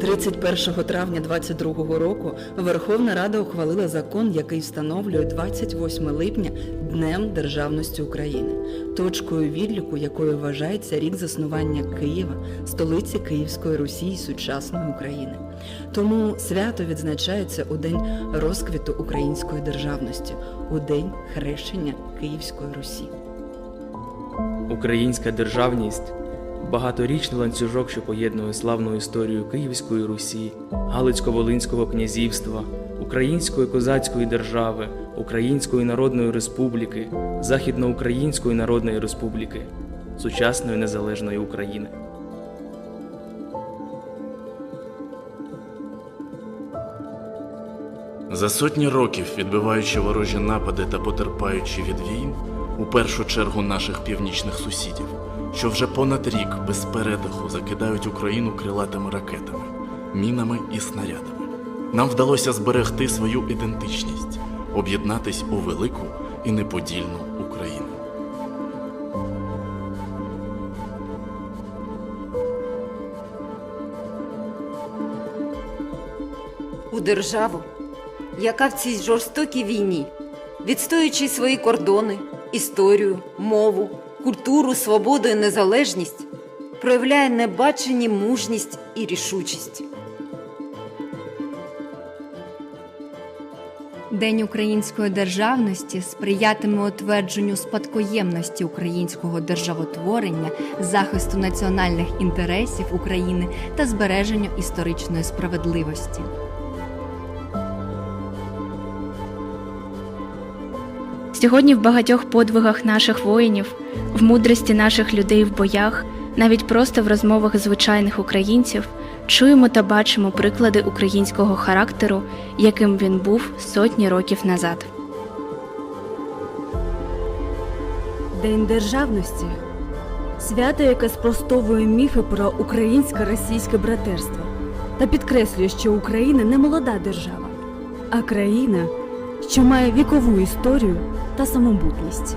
31 травня 22 року Верховна Рада ухвалила закон, який встановлює 28 липня Днем Державності України, точкою відліку якої вважається рік заснування Києва, столиці Київської Русі і сучасної України. Тому свято відзначається у день розквіту української державності, у день хрещення Київської Русі. Українська державність багаторічний ланцюжок, що поєднує славну історію Київської Русі, Галицько-Волинського князівства, Української козацької держави, Української Народної Республіки, Західноукраїнської Народної Республіки, сучасної незалежної України. За сотні років, відбиваючи ворожі напади та потерпаючи від війн, у першу чергу наших північних сусідів, що вже понад рік без передиху закидають Україну крилатими ракетами, мінами і снарядами. Нам вдалося зберегти свою ідентичність, об'єднатись у велику і неподільну Україну. у державу, яка в цій жорстокій війні, відстоюючи свої кордони, історію, мову, культуру, свободу і незалежність, проявляє небачені мужність і рішучість. День української державності сприятиме утвердженню спадкоємності українського державотворення, захисту національних інтересів України та збереженню історичної справедливості. Сьогодні в багатьох подвигах наших воїнів, в мудрості наших людей в боях, навіть просто в розмовах звичайних українців, чуємо та бачимо приклади українського характеру, яким він був сотні років назад. День державності свято, яке спростовує міфи про українсько-російське братерство та підкреслює, що Україна не молода держава, а країна, що має вікову історію та самобутність.